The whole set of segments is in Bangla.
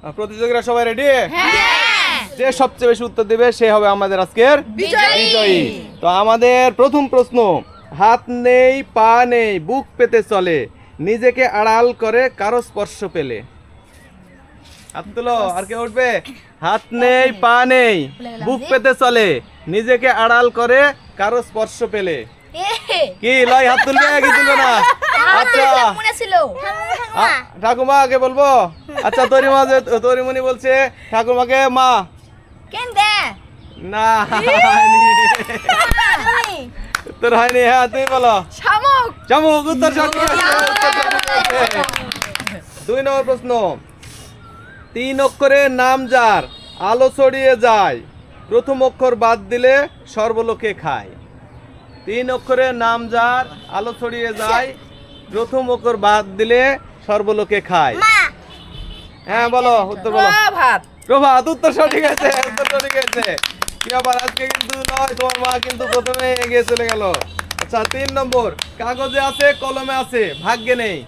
প্রতিযোগীরা সবাই রেডি যে সবচেয়ে বেশি উত্তর দিবে সে হবে আমাদের আজকের বিজয়ী। তো আমাদের প্রথম প্রশ্ন হাত নেই পা নেই বুক পেতে চলে নিজেকে আড়াল করে কারও স্পর্শ পেলে? হাত তুলো আর কে উঠবে? হাত নেই পা নেই বুক পেতে চলে নিজেকে আড়াল করে কারও স্পর্শ পেলে। কি লয় হাত তুলবে কি তুলবে না? আচ্ছা। মনে ছিল। আ- ঠাকুমা। আগে বলব? আচ্ছা তরিমা যে তরিমণি বলছে ঠাকুমাকে মা। কেন দে? না। উত্তর হয়নি। হ্যাঁ তুমি বলো। শামুক। চামুক উত্তর। দুই নম্বর প্রশ্ন। তিন অক্ষরের নাম যার আলো ছড়িয়ে যায়। প্রথম অক্ষর বাদ দিলে সর্বলোকে খায়। তিন অক্ষরের নাম যার আলো ছড়িয়ে যায়। প্রথম অক্ষর বাদ দিলে সর্বলোকে খায়। হ্যাঁ বলো উত্তর বলো। ভাত। প্রভাত উত্তর সঠিক আছে উত্তর সঠিক আছে। কি আবার আজকে কিন্তু নয় তোমার মা কিন্তু প্রথমে এগিয়ে চলে গেল। আচ্ছা তিন নম্বর কাগজে আছে কলমে আছে ভাগ্যে নেই।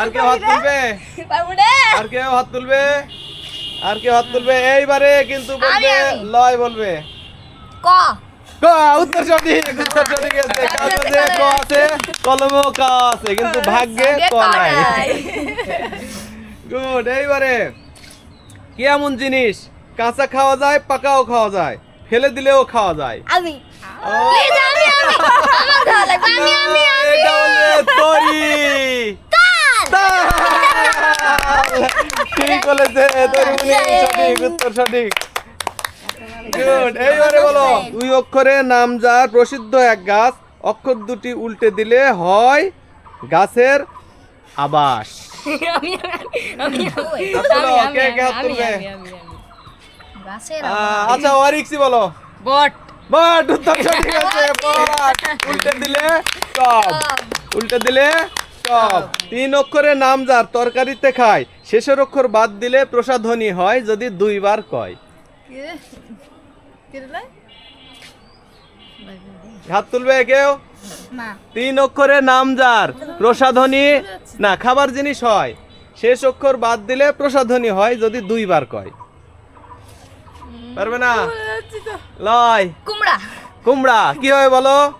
আর কেউ হাত তুলবে? আর কেউ হাত তুলবে? আর কেউ হাত তুলবে? এইবারে কিন্তু বলবে লয় বলবে। ক? উত্তর সঠিক উত্তর সঠিক আছে কাগজে ক আছে কলমেও ক আছে কিন্তু ভাগ্যে ক নাই। গুড এইবারে কি এমন জিনিস? কাঁচা খাওয়া যায় পাকাও খাওয়া যায় ফেলে দিলেও খাওয়া যায়। আমি। ঠিক বলেছে সঠিক উত্তর সঠিক। গুড এইবারে বলো। দুই অক্ষরে নাম যার প্রসিদ্ধ এক গাছ। অক্ষর দুটি উল্টে দিলে হয় গাছের আবাস। আচ্ছা ওয়ারিক্সি বলো। বট। বাট উত্তর সঠিক আছে বাট। উল্টে দিলে টপ উল্টে দিলে টপ তিন অক্ষরে নাম যার তরকারিতে খায়। শেষের অক্ষর বাদ দিলে প্রসাধনী হয় যদি দুইবার কয়। হাত তুলবে কেউ? তিন অক্ষরে নাম যার প্রসাধনী। না খাবার জিনিস হয়। শেষ অক্ষর বাদ দিলে প্রসাধনী হয় যদি দুইবার কয়। পারবে না? লয়। কুমড়া। কুমড়া কি হয় বলো?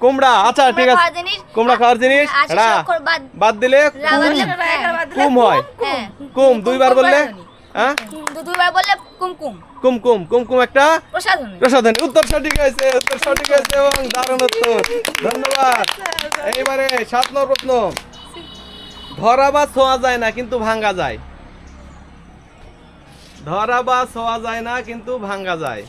কুমড়া আচ্ছা ঠিক আছে। কুমড়া খাওয়ার জিনিস অক্ষর বাদ- বাদ দিলে কুম। হ্যাঁ। কুম। দুইবার বললে হ্যাঁ? দুবার বললে কুমকুম। কুম কুম কুম কুম একটা প্রসাধনী। প্রসাধনী। উত্তর সঠিক হয়েছে উত্তর সঠিক হয়েছে এবং দারুণ উত্তর। ধন্যবাদ। এইবারে সাত নম্বর প্রশ্ন। ধরা বা ছোঁয়া যায় না কিন্তু ভাঙ্গা যায়। ধরা বা ছোঁয়া যায় না কিন্তু ভাঙ্গা যায়।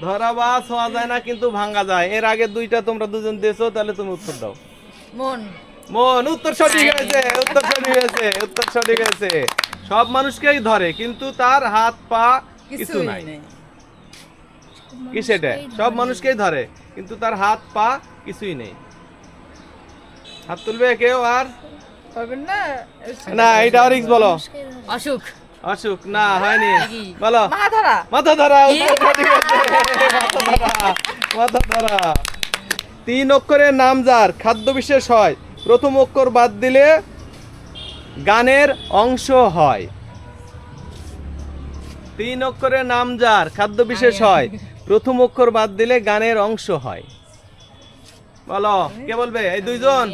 ধরা বা ছোঁয়া যায় না কিন্তু ভাঙ্গা যায়। এর আগে দুইটা তোমরা দুজন দিয়েছ তাহলে তুমি উত্তর দাও। মন। মন উত্তর সঠিক হয়েছে উত্তর সঠিক হয়েছে উত্তর সঠিক হয়েছে। সব মানুষকেই ধরে কিন্তু তার হাত পা কিছু নাই। কি সেটা সব মানুষকেই ধরে কিন্তু তার হাত পা কিছুই নেই। হাত তুলবে কেউ আর? না? এটা অরিক্স বলো। অসুখ। অসুখ? না হয়নি। বলো। মাথা ধরা মাথা ধরা তিন অক্ষরের নাম যার খাদ্য বিশেষ হয়। প্রথম অক্ষর বাদ দিলে গানের অংশ হয়। তিন অক্ষরের নাম যার খাদ্য বিশেষ হয়। প্রথম অক্ষর বাদ দিলে গানের অংশ হয়। বলো কে বলবে? এই দুইজন?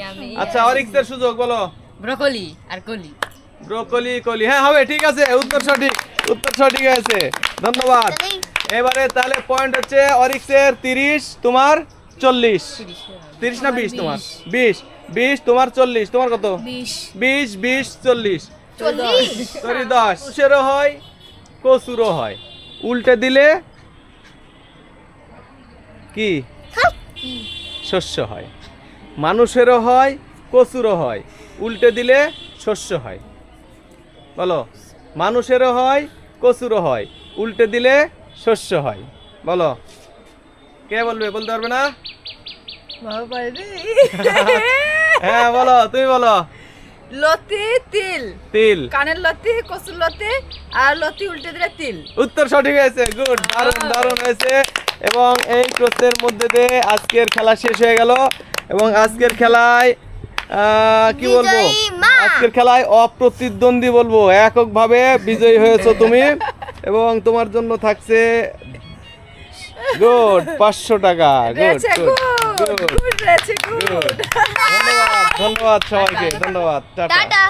আচ্ছা অরিক্সের সুযোগ বলো। ব্রকলি আর কলি। ব্রোকলি কলি। হ্যাঁ হবে ঠিক আছে উত্তর সঠিক উত্তর সঠিক আছে ধন্যবাদ। এবারে তাহলে পয়েন্ট হচ্ছে অরিক্সের তিরিশ তোমার চল্লিশ। তিরিশ না বিশ তোমার? বিশ। বিশ তোমার চল্লিশ তোমার কত? বিশ। বিশ চল্লিশ। সরি দশ। কুশেরও হয় কচুরও হয়। উল্টে দিলে কি? শস্য হয়। মানুষেরও হয় কচুরও হয়। উল্টে দিলে শস্য হয়। বলো। মানুষেরও হয় কচুরও হয়। উল্টে দিলে শস্য হয়। বলো। কে বলবে? বলতে পারবে না? হ্যাঁ বলো তুমি বলো। লতি তিল। তিল। কানের লতি কচুর লতি আর লতি উল্টে দিলে তিল। উত্তর সঠিক হয়েছে গুড দারুণ দারুণ হয়েছে। এবং এই প্রশ্নের মধ্যে দিয়ে আজকের খেলা শেষ হয়ে গেল। এবং আজকের খেলায় কি বলব। আজকের খেলায় অপ্রতিদ্বন্দ্বী বলব। এককভাবে বিজয়ী হয়েছো তুমি। এবং তোমার জন্য থাকছে গুড পাঁচশো টাকা। গুড গুড গুড ধন্যবাদ সবাইকে ধন্যবাদ টাটা।